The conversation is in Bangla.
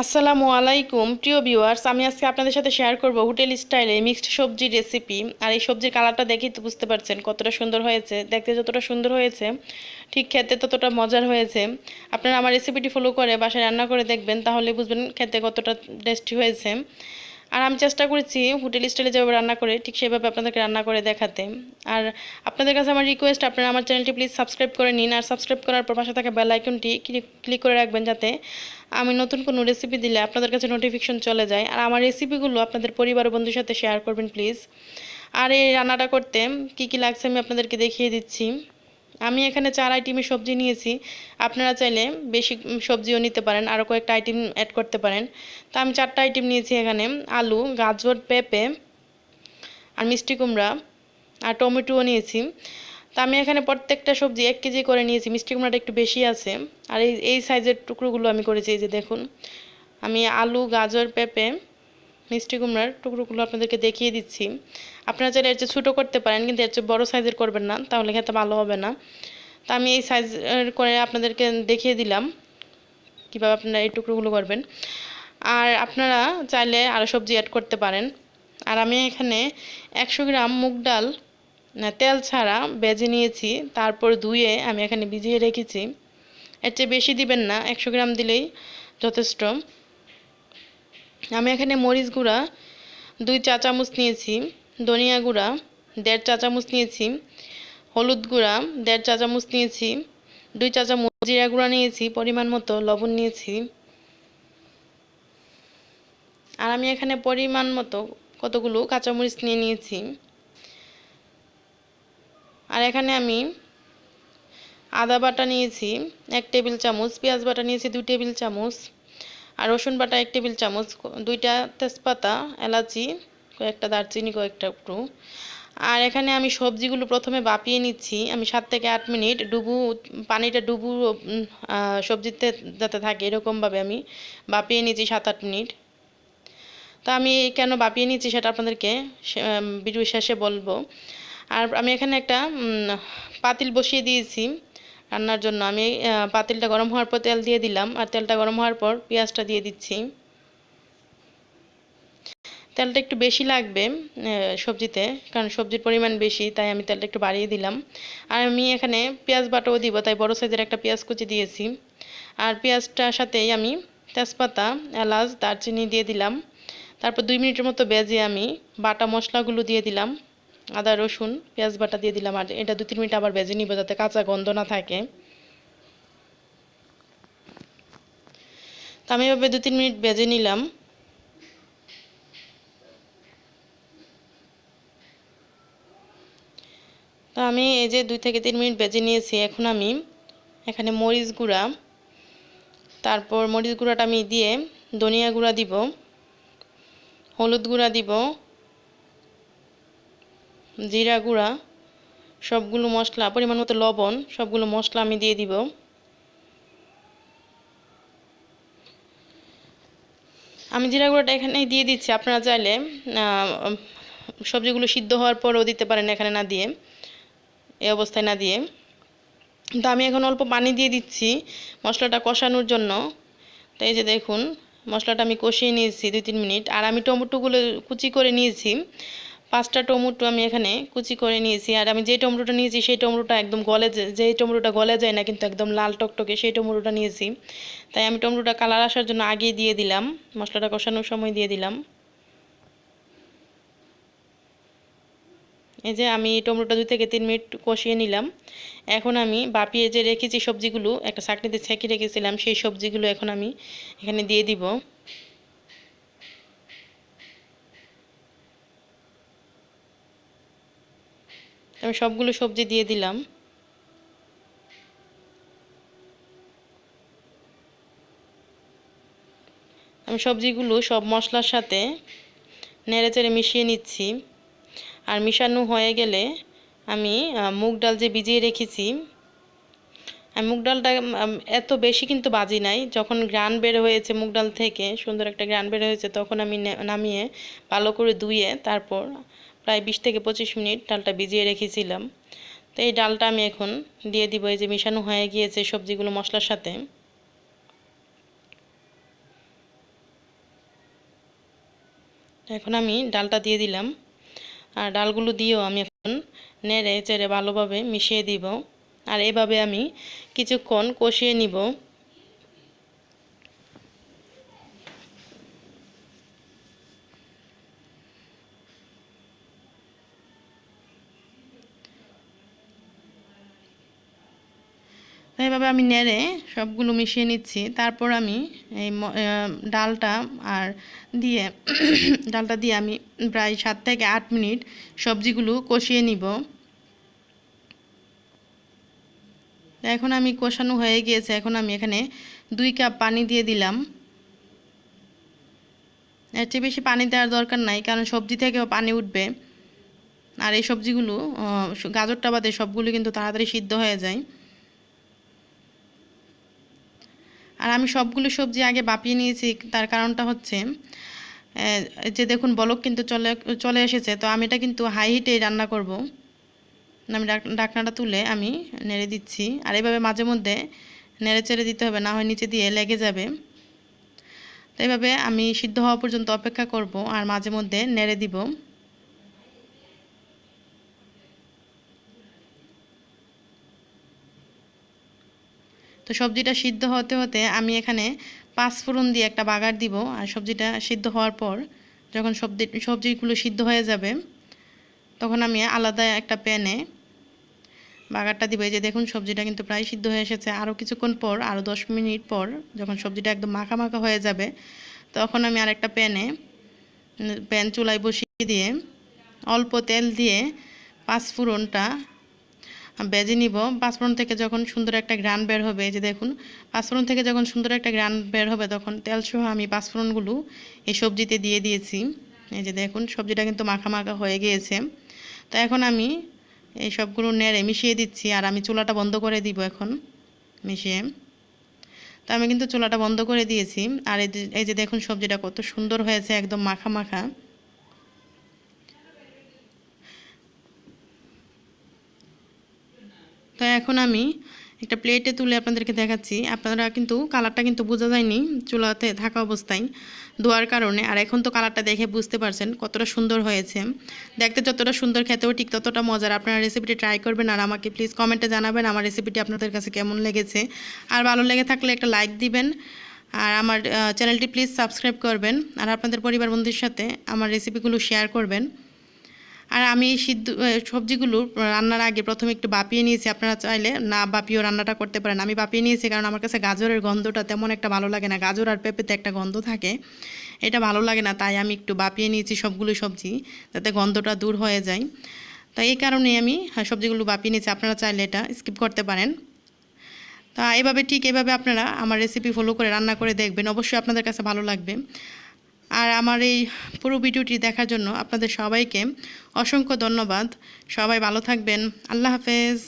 আসসালামু আলাইকুম। প্রিয় ভিউয়ার্স আমি আজকে আপনাদের সাথে শেয়ার করব হোটেল স্টাইলে মিক্সড সবজি রেসিপি আর এই সবজির কালারটা দেখেই তো বুঝতে পারছেন কতটা সুন্দর হয়েছে। দেখতে যতটা সুন্দর হয়েছে, ঠিক খেতে ততটা মজার হয়েছে। আপনারা আমার রেসিপিটি ফলো করে বাসায় রান্না করে দেখবেন, তাহলে বুঝবেন খেতে কতটা টেস্টি হয়েছে। আর আমি চেষ্টা করেছি হোটেল স্টাইলে যেভাবে রান্না করে, ঠিক সেভাবে আপনাদেরকে রান্না করে দেখাতে। আর আপনাদের কাছে আমার রিকোয়েস্ট আপনারা আমার চ্যানেলটি প্লিজ সাবস্ক্রাইব করে নিন। আর সাবস্ক্রাইব করার পর পাশে থাকা বেল আইকনটি ক্লিক করে রাখবেন যাতে আমি নতুন কোনো রেসিপি দিলে আপনাদের কাছে নোটিফিকেশন চলে যায়। আর আমার রেসিপিগুলো আপনাদের পরিবার বন্ধুর সাথে শেয়ার করবেন প্লিজ আর এই রান্নাটা করতে কি কি লাগছে আমি আপনাদেরকে দেখিয়ে দিচ্ছি। আমি এখানে চার আইটেমের সবজি নিয়েছি। আপনারা চাইলে বেশি সবজিও নিতে পারেন আরও কয়েকটা আইটেম অ্যাড করতে পারেন। তো আমি চারটা আইটেম নিয়েছি এখানে, আলু, গাজর, পেঁপে আর মিষ্টি কুমড়া আর টমেটোও নিয়েছি। তো আমি এখানে প্রত্যেকটা সবজি এক কেজি করে নিয়েছি, মিষ্টি কুমড়াটা একটু বেশি আছে। আর এই এই সাইজের টুকরোগুলো আমি করেছি, এই যে দেখুন। আমি আলু, গাজর, পেঁপে মিষ্টি কুমড়ার টুকরোগুলো আপনাদেরকে দেখিয়ে দিচ্ছি। আপনারা চাইলে এর চেয়ে ছোটো করতে পারেন, কিন্তু এর চেয়ে বড়ো সাইজের করবেন না, তাহলে খেতে ভালো হবে না। তা আমি এই সাইজ করে আপনাদেরকে দেখিয়ে দিলাম, কীভাবে আপনারা এই টুকরোগুলো করবেন। আর আপনারা চাইলে আরও সবজি অ্যাড করতে পারেন। আর আমি এখানে একশো গ্রাম মুগ ডাল তেল ছাড়া বেজে নিয়েছি, তারপর ধুয়ে আমি এখানে ভিজিয়ে রেখেছি। এর চেয়ে বেশি দিবেন না, একশো গ্রাম দিলেই যথেষ্ট। আমি এখানে মরিচ গুঁড়া, দুই চা চামচ নিয়েছি, ধনিয়া গুঁড়া, দেড় চা চামচ নিয়েছি, হলুদ গুঁড়া, দেড় চা চামচ নিয়েছি, দুই চা চামচ জিরা গুঁড়া নিয়েছি, পরিমাণ মতো লবণ নিয়েছি। আর আমি এখানে পরিমাণ মতো কতগুলো কাঁচামরিচ নিয়ে নিয়েছি। আর এখানে আমি আদা বাটা নিয়েছি, এক টেবিল চামচ, পেঁয়াজ বাটা নিয়েছি, দুই টেবিল চামচ। আর রসুন বাটা এক টেবিল চামচ, দুইটা তেজপাতা, এলাচি, কয়েকটা দারচিনি, কয়েকটা একটু আর এখানে আমি সবজিগুলো প্রথমে বাপিয়ে নিচ্ছি। আমি সাত থেকে আট মিনিট ডুবু, পানিটা ডুবু সবজিতে যাতে থাকে এরকমভাবে আমি বাপিয়ে নিচ্ছি সাত আট মিনিট। তা আমি কেন বাপিয়ে নিচ্ছি সেটা আপনাদেরকে ভিডিও শেষে বলব। আর আমি এখানে একটা পাতিল বসিয়ে দিয়েছি। রান্নার জন্য। আমি পাতিলটা গরম হওয়ার পর তেল দিয়ে দিলাম, আর তেলটা গরম হওয়ার পর পেঁয়াজটা দিয়ে দিচ্ছি। তেলটা একটু বেশি লাগবে সবজিতে, কারণ সবজির পরিমাণ বেশি, তাই আমি তেলটা একটু বাড়িয়ে দিলাম। আর আমি এখানে পেঁয়াজ বাটাও দিব, তাই বড় সাইজের একটা পেঁয়াজ কুচি দিয়েছি। আর পেঁয়াজটার সাথেই আমি তেজপাতা, এলাচ, দারচিনি দিয়ে দিলাম। তারপর দুই মিনিটের মতো বেজে আমি বাটা মশলাগুলো দিয়ে দিলাম। আদা, রসুন, পেঁয়াজ বাটা দিয়ে দিলাম, আর এটা দু তিন মিনিট আবার ভেজে নিব যাতে কাঁচা গন্ধ না থাকে। তো আমি এভাবে দু তিন মিনিট ভেজে নিলাম। তো আমি এই যে দুই থেকে তিন মিনিট ভেজে নিয়েছি, এখন আমি এখানে মরিচ গুঁড়া, তারপর মরিচ গুঁড়াটা আমি দিয়ে ধনিয়া গুঁড়া দিব, হলুদ গুঁড়া দিব জিরা গুঁড়া, সবগুলো মশলা, পরিমাণ মতো লবণ, সবগুলো মশলা আমি দিয়ে দিব। আমি জিরা গুঁড়োটা এখানে দিয়ে দিচ্ছি। আপনারা চাইলে সবজিগুলো সিদ্ধ হওয়ার পরও দিতে পারেন এখানে না দিয়ে, এই অবস্থায় না দিয়ে। তো আমি এখন অল্প পানি দিয়ে দিচ্ছি মশলাটা কষানোর জন্য। তো এই যে দেখুন, মশলাটা আমি কষিয়ে নিয়েছি দুই তিন মিনিট। আর আমি টমেটোগুলো কুচি করে নিয়েছি। পাঁচটা টমেটো আমি এখানে কুচি করে নিয়েছি। আর আমি যে টমেটোটা নিয়েছি, সেই টমেটোটা একদম গলে যে টমেটোটা গলে যায় না, কিন্তু একদম লাল টকটকে সেই টমেটোটা নিয়েছি। তাই আমি টমেটোটা কালার আসার জন্য আগে দিয়ে দিলাম, মশলাটা কষানোর সময় দিয়ে দিলাম। এই যে আমি টমেটোটা দুই থেকে তিন মিনিট কষিয়ে নিলাম। এখন আমি বাপিয়ে যে রেখেছি সবজিগুলো, একটা চাকনিতে ছেঁকে রেখেছিলাম, সেই সবজিগুলো এখন আমি এখানে দিয়ে দিব। আমি সবগুলো সবজি দিয়ে দিলাম। আমি সবজিগুলো সব মশলার সাথে নেড়ে চেড়ে মিশিয়ে নিচ্ছি। আর মিশানো হয়ে গেলে আমি মুগ ডাল যে ভিজিয়ে রেখেছি, আমি মুগ ডালটা এত বেশি কিন্তু বাজি নাই। যখন গ্রান বের হয়েছে মুগ ডাল থেকে, সুন্দর একটা গ্রান বের হয়েছে, তখন আমি নামিয়ে ভালো করে ধুয়ে তারপর প্রায় বিশ থেকে পঁচিশ মিনিট ডালটা ভিজিয়ে রেখেছিলাম। তো এই ডালটা আমি এখন দিয়ে দিব, এই যে মিশানো হয়ে গিয়েছে সবজিগুলো মশলার সাথে। এখন আমি ডালটা দিয়ে দিলাম। আর ডালগুলো দিয়েও আমি এখন নেড়ে চেড়ে ভালোভাবে মিশিয়ে দিব। আর এভাবে আমি কিছুক্ষণ কষিয়ে নিব। এইভাবে আমি নেড়ে সবগুলো মিশিয়ে নিচ্ছি। তারপর আমি এই ডালটা আর দিয়ে ডালটা দিয়ে আমি প্রায় সাত থেকে আট মিনিট সবজিগুলো কষিয়ে নিব। এখন আমি কষানো হয়ে গিয়েছে। এখন আমি এখানে দুই কাপ পানি দিয়ে দিলাম। এর চেয়ে বেশি পানি দেওয়ার দরকার নাই, কারণ সবজি থেকেও পানি উঠবে। আর এই সবজিগুলো গাজরটা বাদে সবগুলো কিন্তু তাড়াতাড়ি সিদ্ধ হয়ে যায়। আর আমি সবগুলো সবজি আগে বাপিয়ে নিয়েছি, তার কারণটা হচ্ছে যে দেখুন বলক কিন্তু চলে চলে এসেছে, তো আমি এটা কিন্তু হাই হিটেই রান্না করব। আমি ডাক- ডাকনাটা তুলে আমি নেড়ে দিচ্ছি, আর এভাবে মাঝে মধ্যে নেড়ে চেড়ে দিতে হবে, না হয় নিচে দিয়ে লেগে যাবে। তো এইভাবে আমি সিদ্ধ হওয়া পর্যন্ত অপেক্ষা করব, আর মাঝে মধ্যে নেড়ে দিব। তো সবজিটা সিদ্ধ হতে হতে আমি এখানে পাঁচ ফোড়ন দিয়ে একটা বাগার দিব। আর সবজিটা সিদ্ধ হওয়ার পর যখন সবজি, সবজিগুলো সিদ্ধ হয়ে যাবে, তখন আমি আলাদা একটা প্যানে বাগারটা দিব। এই যে দেখুন, সবজিটা কিন্তু প্রায় সিদ্ধ হয়ে এসেছে। আরও কিছুক্ষণ পর, আরও দশ মিনিট পর যখন সবজিটা একদম মাখা মাখা হয়ে যাবে, তখন আমি আরেকটা প্যানে প্যান চুলায় বসিয়ে দিয়ে অল্প তেল দিয়ে পাঁচ ফোড়নটা বেজে নিব। পাঁচফোড়ন থেকে যখন সুন্দর একটা গ্রান বের হবে যে দেখুন, পাঁচফোড়ন থেকে যখন সুন্দর একটা গ্রান বের হবে, তখন তেল সহ আমি পাঁচফোড়নগুলো এই সবজিতে দিয়ে দিয়েছি। এই যে দেখুন, সবজিটা কিন্তু মাখা মাখা হয়ে গিয়েছে। তো এখন আমি এই সবগুলো নেড়ে মিশিয়ে দিচ্ছি আর আমি চুলাটা বন্ধ করে দিব এখন মিশিয়ে। তো আমি কিন্তু চুলাটা বন্ধ করে দিয়েছি। আর এই যে দেখুন, সবজিটা কত সুন্দর হয়েছে, একদম মাখা মাখা। তো এখন আমি একটা প্লেটে তুলে আপনাদেরকে দেখাচ্ছি। আপনারা কিন্তু কালারটা কিন্তু বোঝা যায়নি চুলাতে থাকা অবস্থায় ধোয়ার কারণে। আর এখন তো কালারটা দেখে বুঝতে পারছেন কতটা সুন্দর হয়েছে। দেখতে যতটা সুন্দর, খেতেও ঠিক ততটা মজার। আপনারা রেসিপিটি ট্রাই করবেন আর আমাকে প্লিজ কমেন্টে জানাবেন আমার রেসিপিটি আপনাদের কাছে কেমন লেগেছে। আর ভালো লেগে থাকলে একটা লাইক দিবেন। আর আমার চ্যানেলটি প্লিজ সাবস্ক্রাইব করবেন। আর আপনাদের পরিবার বন্ধুদের সাথে আমার রেসিপিগুলো শেয়ার করবেন। আর আমি এই সিদ্ধ সবজিগুলো রান্নার আগে প্রথমে একটু বাপিয়ে নিয়েছি। আপনারা চাইলে না বাপিয়েও রান্নাটা করতে পারেন। আমি বাপিয়ে নিয়েছি কারণ আমার কাছে গাজরের গন্ধটা তেমন একটা ভালো লাগে না। গাজর আর পেঁপেতে একটা গন্ধ থাকে। এটা ভালো লাগে না, তাই আমি একটু বাপিয়ে নিয়েছি সবগুলো সবজি যাতে গন্ধটা দূর হয়ে যায়। তাই এই কারণে আমি সবজিগুলো বাপিয়ে নিয়েছি। আপনারা চাইলে এটা স্কিপ করতে পারেন। তা এভাবে ঠিক এভাবে আপনারা আমার রেসিপি ফলো করে রান্না করে দেখবেন। অবশ্যই আপনাদের কাছে ভালো লাগবে। আর আমার এই পুরো ভিডিওটি দেখার জন্য আপনাদের সবাইকে অসংখ্য ধন্যবাদ। সবাই ভালো থাকবেন। আল্লাহ হাফেজ।